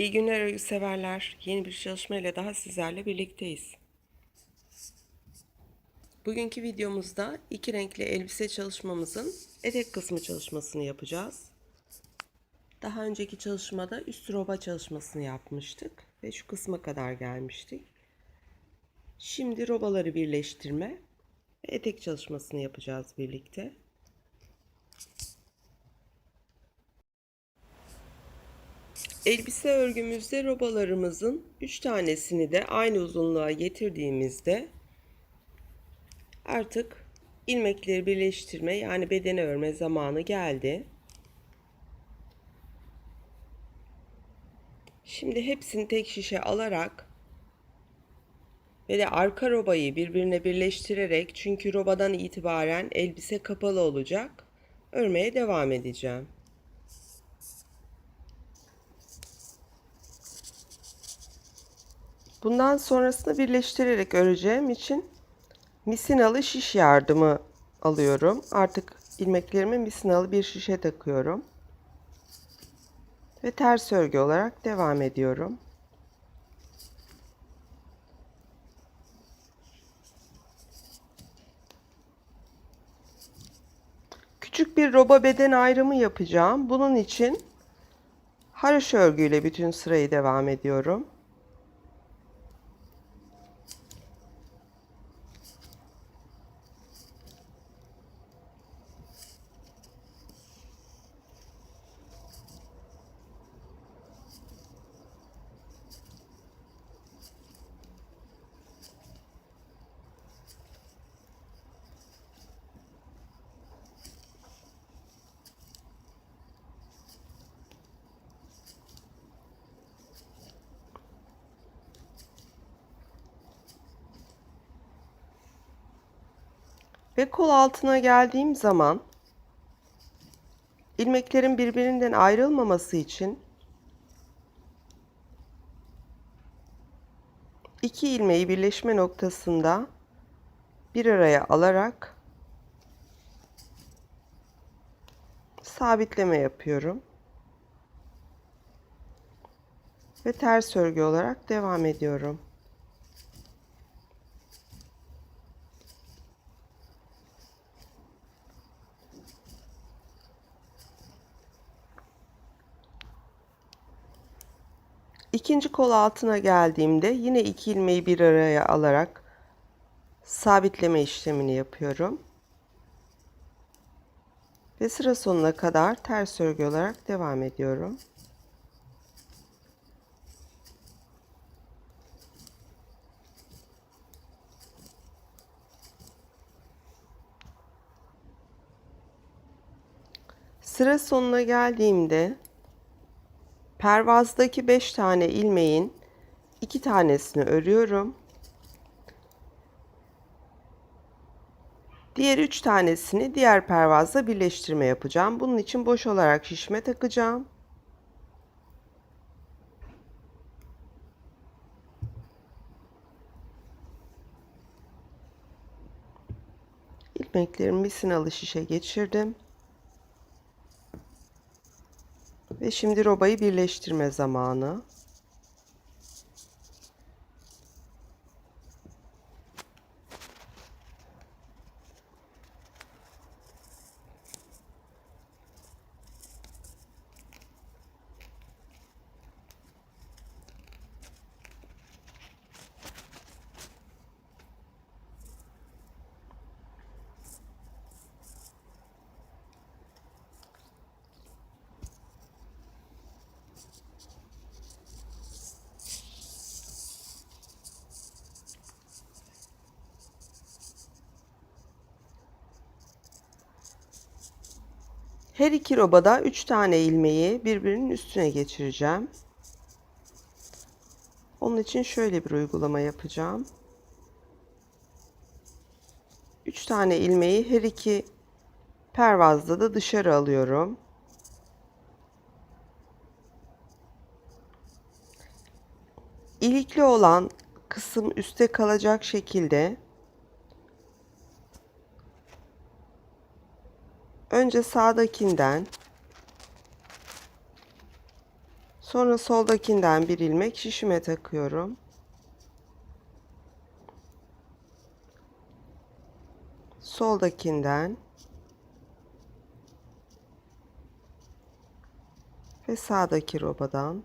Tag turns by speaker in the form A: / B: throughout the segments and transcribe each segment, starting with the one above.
A: İyi günler örgü severler. Yeni bir çalışmayla daha sizlerle birlikteyiz. Bugünkü videomuzda iki renkli elbise çalışmamızın etek kısmı çalışmasını yapacağız. Daha önceki çalışmada üst roba çalışmasını yapmıştık ve şu kısma kadar gelmiştik. Şimdi robaları birleştirme ve etek çalışmasını yapacağız birlikte. Elbise örgümüzde robalarımızın 3 tanesini de aynı uzunluğa getirdiğimizde artık ilmekleri birleştirme yani bedene örme zamanı geldi. Şimdi hepsini tek şişe alarak ve de arka robayı birbirine birleştirerek çünkü robadan itibaren elbise kapalı olacak örmeye devam edeceğim. Bundan sonrasını birleştirerek öreceğim için misinalı şiş yardımı alıyorum. Artık ilmeklerimi misinalı bir şişe takıyorum. Ve ters örgü olarak devam ediyorum. Küçük bir roba beden ayrımı yapacağım. Bunun için haroşa örgüyle bütün sırayı devam ediyorum. Ve kol altına geldiğim zaman ilmeklerin birbirinden ayrılmaması için iki ilmeği birleşme noktasında bir araya alarak sabitleme yapıyorum. Ve ters örgü olarak devam ediyorum. İkinci kol altına geldiğimde yine iki ilmeği bir araya alarak sabitleme işlemini yapıyorum. Ve sıra sonuna kadar ters örgü olarak devam ediyorum. Sıra sonuna geldiğimde Pervazdaki 5 tane ilmeğin 2 tanesini örüyorum. Diğer 3 tanesini diğer pervazla birleştirme yapacağım. Bunun için boş olarak şişme takacağım. İlmeklerimi misinalı şişe geçirdim. Ve şimdi robayı birleştirme zamanı. Her iki robada 3 tane ilmeği birbirinin üstüne geçireceğim. Onun için şöyle bir uygulama yapacağım. 3 tane ilmeği her iki pervazda da dışarı alıyorum. İlikli olan kısım üstte kalacak şekilde Önce sağdakinden Sonra soldakinden bir ilmek şişime takıyorum. Soldakinden ve sağdaki robadan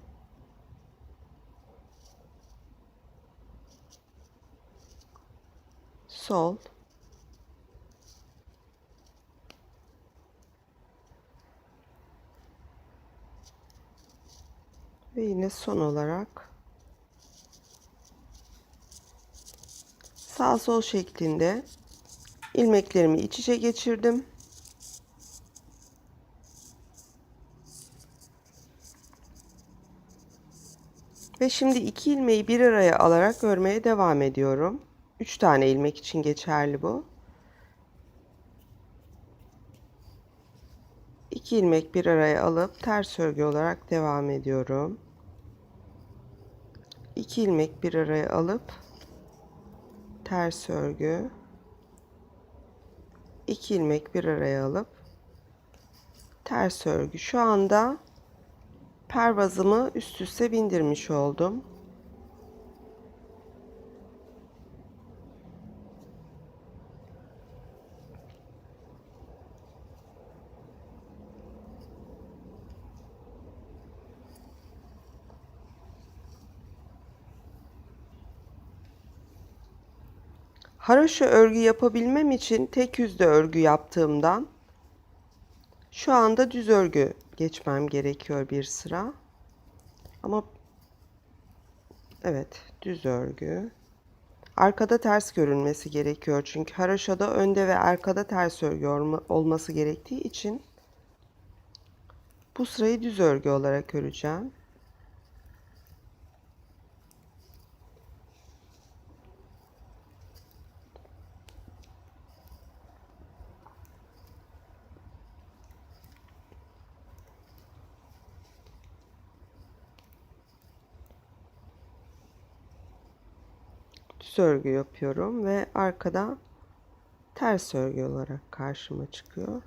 A: sol ve yine son olarak sağ sol şeklinde ilmeklerimi iç içe geçirdim. Ve şimdi iki ilmeği bir araya alarak örmeye devam ediyorum. 3 tane ilmek için geçerli bu. 2 ilmek bir araya alıp ters örgü olarak devam ediyorum. 2 ilmek bir araya alıp ters örgü 2 ilmek bir araya alıp ters örgü. Şu anda pervazımı üst üste bindirmiş oldum. Haroşa örgü yapabilmem için tek yüzde örgü yaptığımdan şu anda düz örgü geçmem gerekiyor bir sıra. Ama evet düz örgü. Arkada ters görünmesi gerekiyor çünkü haroşada önde ve arkada ters örgü olması gerektiği için bu sırayı düz örgü olarak öreceğim. Düz örgü yapıyorum ve arkada ters örgü olarak karşıma çıkıyor.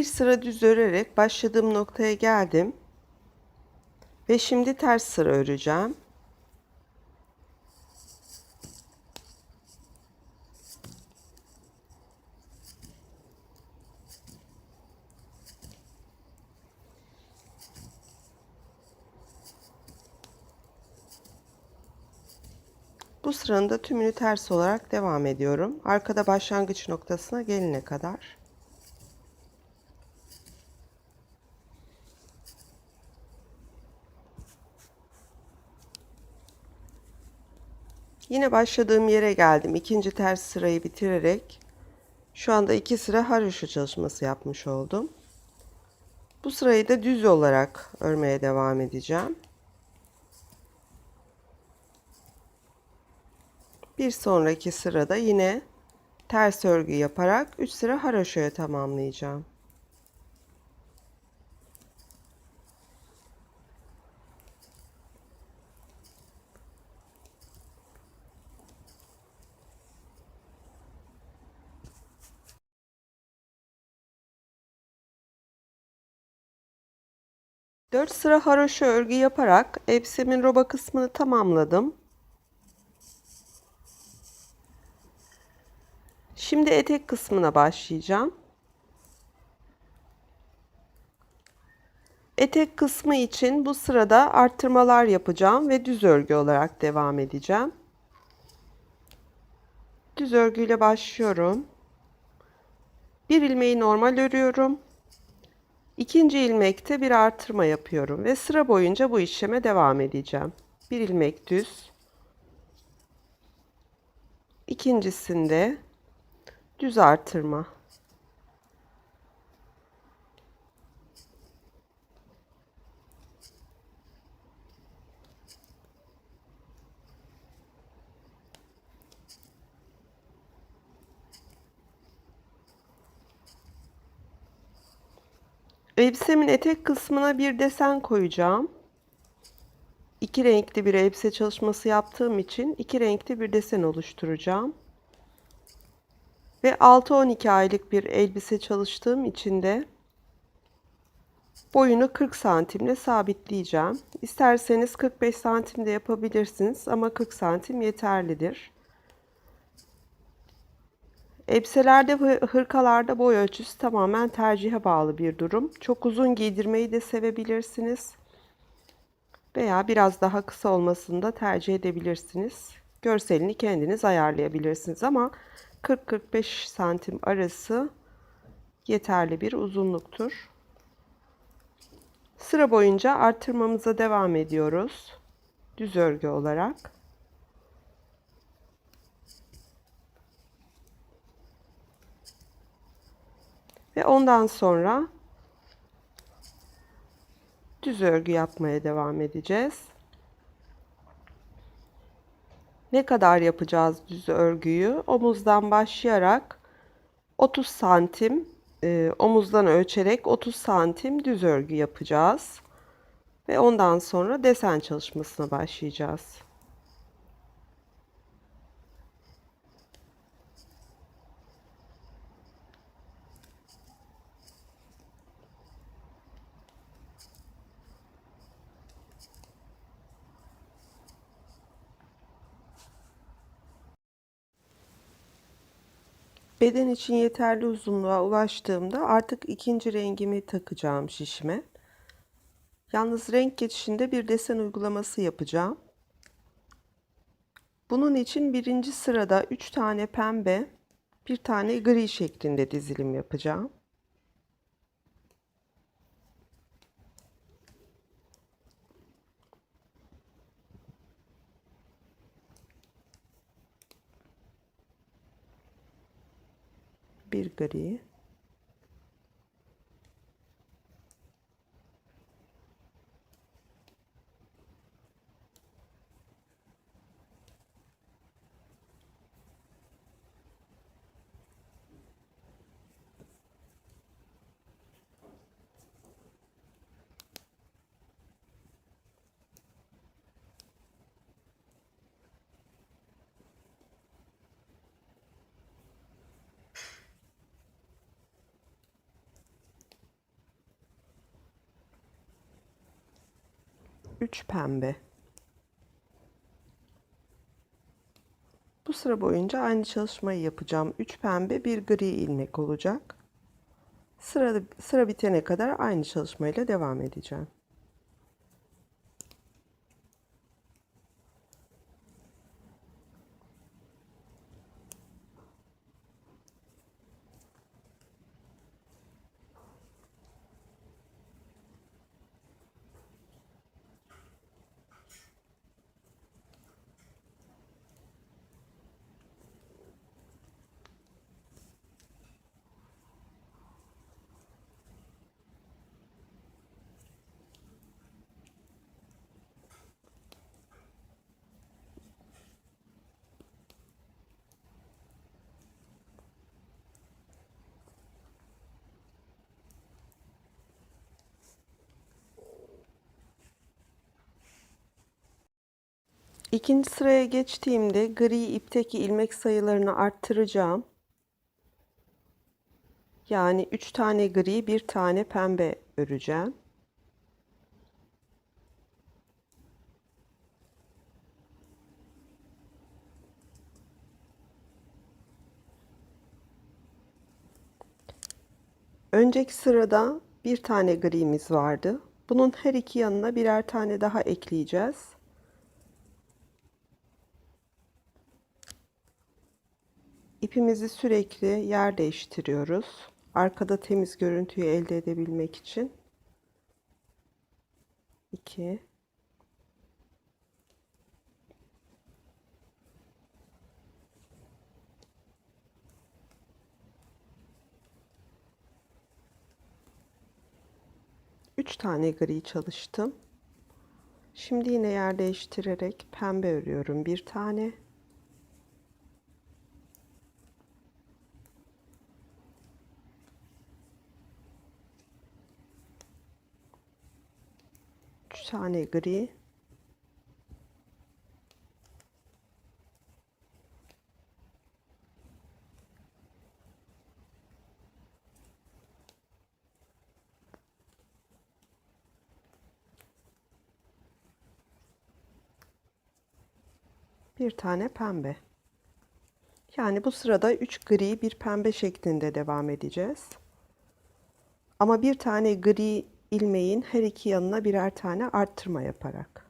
A: Bir sıra düz örerek başladığım noktaya geldim. Ve şimdi ters sıra öreceğim. Bu sıranın da tümünü ters olarak devam ediyorum. Arkada başlangıç noktasına gelene kadar. Yine başladığım yere geldim. İkinci ters sırayı bitirerek şu anda iki sıra haroşa çalışması yapmış oldum. Bu sırayı da düz olarak örmeye devam edeceğim. Bir sonraki sırada yine ters örgü yaparak 3 sıra haroşaya tamamlayacağım. Dört sıra haroşa örgü yaparak elbisemin roba kısmını tamamladım. Şimdi etek kısmına başlayacağım. Etek kısmı için bu sırada arttırmalar yapacağım ve düz örgü olarak devam edeceğim. Düz örgüyle başlıyorum. Bir ilmeği normal örüyorum. İkinci ilmekte bir artırma yapıyorum ve sıra boyunca bu işleme devam edeceğim. Bir ilmek düz. İkincisinde düz artırma. Elbisemin etek kısmına bir desen koyacağım. İki renkli bir elbise çalışması yaptığım için iki renkli bir desen oluşturacağım. Ve 6-12 aylık bir elbise çalıştığım için de boyunu 40 santimle sabitleyeceğim. İsterseniz 45 santim de yapabilirsiniz ama 40 santim yeterlidir. Elbiselerde ve hırkalarda boy ölçüsü tamamen tercihe bağlı bir durum. Çok uzun giydirmeyi de sevebilirsiniz. Veya biraz daha kısa olmasını da tercih edebilirsiniz. Görselini kendiniz ayarlayabilirsiniz ama 40-45 santim arası yeterli bir uzunluktur. Sıra boyunca artırmamıza devam ediyoruz. Düz örgü olarak. Ve ondan sonra düz örgü yapmaya devam edeceğiz. Ne kadar yapacağız düz örgüyü? Omuzdan başlayarak 30 santim e, omuzdan ölçerek 30 santim düz örgü yapacağız. Ve ondan sonra desen çalışmasına başlayacağız. Beden için yeterli uzunluğa ulaştığımda artık ikinci rengimi takacağım şişime. Yalnız renk geçişinde bir desen uygulaması yapacağım. Bunun için birinci sırada 3 tane pembe, bir tane gri şeklinde dizilim yapacağım. Bir gri üç pembe Bu sıra boyunca aynı çalışmayı yapacağım. 3 pembe, bir gri ilmek olacak. Sıra, sıra bitene kadar aynı çalışmayla devam edeceğim. İkinci sıraya geçtiğimde gri ipteki ilmek sayılarını arttıracağım. Yani 3 tane gri, bir tane pembe öreceğim. Önceki sırada bir tane grimiz vardı. Bunun her iki yanına birer tane daha ekleyeceğiz. İpimizi sürekli yer değiştiriyoruz. Arkada temiz görüntüyü elde edebilmek için. 2 3 tane gri çalıştım. Şimdi yine yer değiştirerek pembe örüyorum bir tane. 3 tane gri. Bir tane pembe. Yani bu sırada 3 gri bir pembe şeklinde devam edeceğiz. Ama bir tane gri ilmeğin her iki yanına birer tane arttırma yaparak.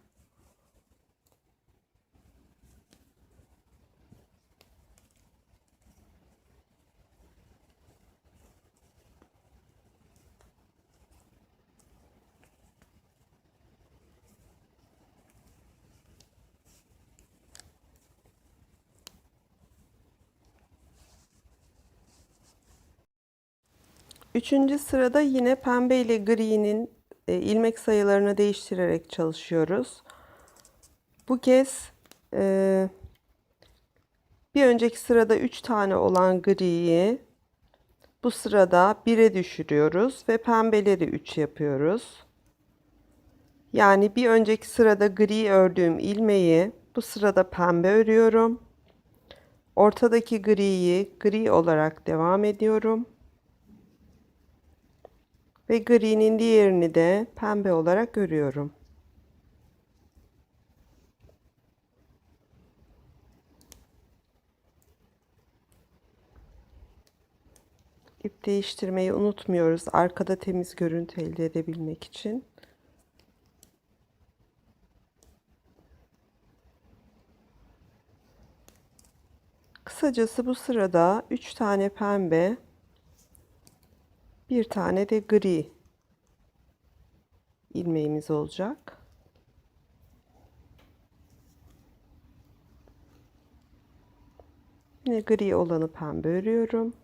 A: Üçüncü sırada yine pembe ile gri'nin e, ilmek sayılarını değiştirerek çalışıyoruz. Bu kez e, bir önceki sırada 3 tane olan griyi bu sırada 1'e düşürüyoruz ve pembeleri 3 yapıyoruz. Yani bir önceki sırada gri ördüğüm ilmeği bu sırada pembe örüyorum. Ortadaki griyi gri olarak devam ediyorum. Ve gri'nin diğerini de pembe olarak örüyorum. İp değiştirmeyi unutmuyoruz. Arkada temiz görüntü elde edebilmek için. Kısacası bu sırada 3 tane pembe, bir tane de gri ilmeğimiz olacak. Yine gri olanı pembe örüyorum.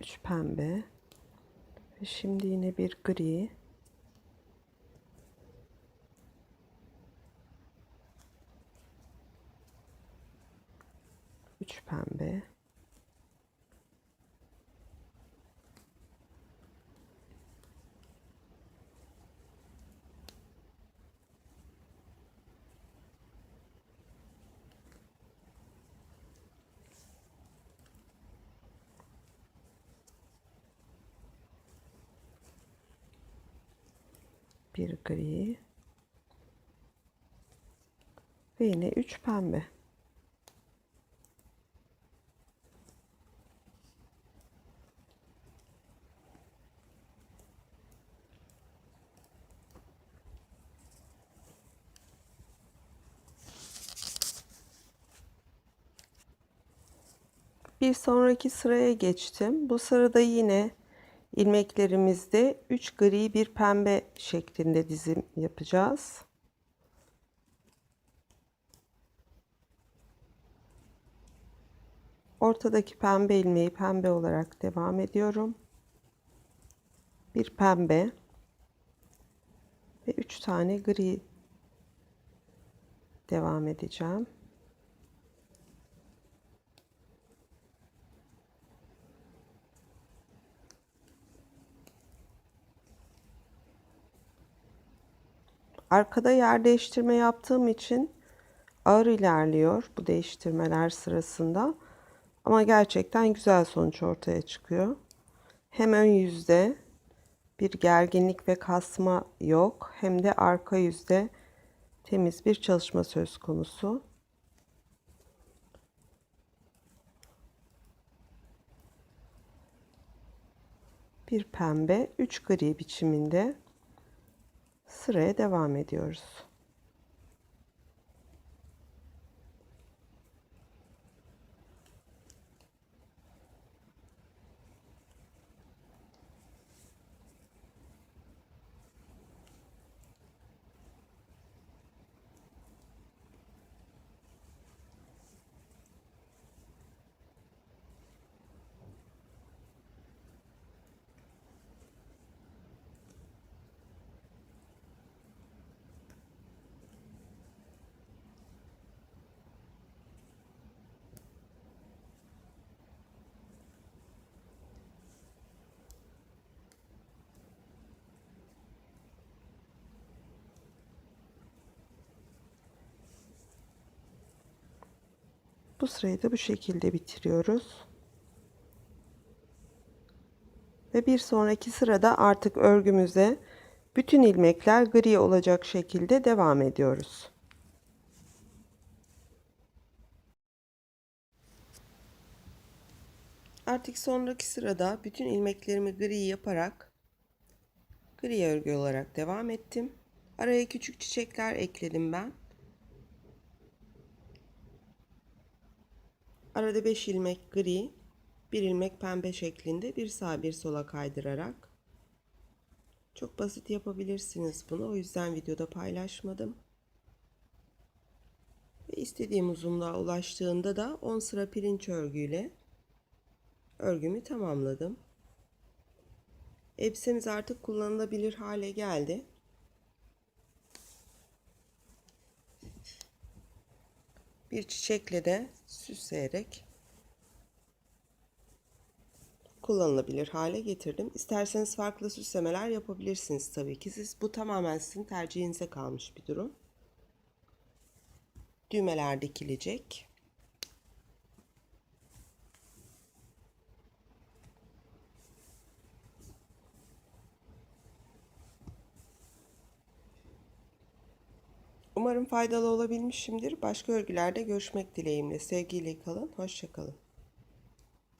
A: Üç pembe ve şimdi yine bir gri. Üç pembe. Bir gri ve yine 3 pembe. Bir sonraki sıraya geçtim. Bu sırada yine ilmeklerimizde 3 gri bir pembe şeklinde dizim yapacağız. Ortadaki pembe ilmeği pembe olarak devam ediyorum. Bir pembe ve 3 tane gri devam edeceğim. Arkada yer değiştirme yaptığım için ağır ilerliyor bu değiştirmeler sırasında. Ama gerçekten güzel sonuç ortaya çıkıyor. Hem ön yüzde bir gerginlik ve kasma yok hem de arka yüzde temiz bir çalışma söz konusu. Bir pembe, üç gri biçiminde sıraya devam ediyoruz. Bu sırayı da bu şekilde bitiriyoruz. Ve bir sonraki sırada artık örgümüze bütün ilmekler gri olacak şekilde devam ediyoruz. Artık sonraki sırada bütün ilmeklerimi gri yaparak gri örgü olarak devam ettim. Araya küçük çiçekler ekledim ben. Arada 5 ilmek gri, bir ilmek pembe şeklinde bir sağa bir sola kaydırarak çok basit yapabilirsiniz bunu. O yüzden videoda paylaşmadım. Ve istediğim uzunluğa ulaştığında da 10 sıra pirinç örgüyle örgümü tamamladım. Elbisemiz artık kullanılabilir hale geldi. Bir çiçekle de süsleyerek kullanılabilir hale getirdim. İsterseniz farklı süslemeler yapabilirsiniz tabii ki. Siz bu tamamen sizin tercihinize kalmış bir durum. Düğmeler dikilecek. Umarım faydalı olabilmişimdir. Başka örgülerde görüşmek dileğimle. Sevgiyle kalın. Hoşçakalın.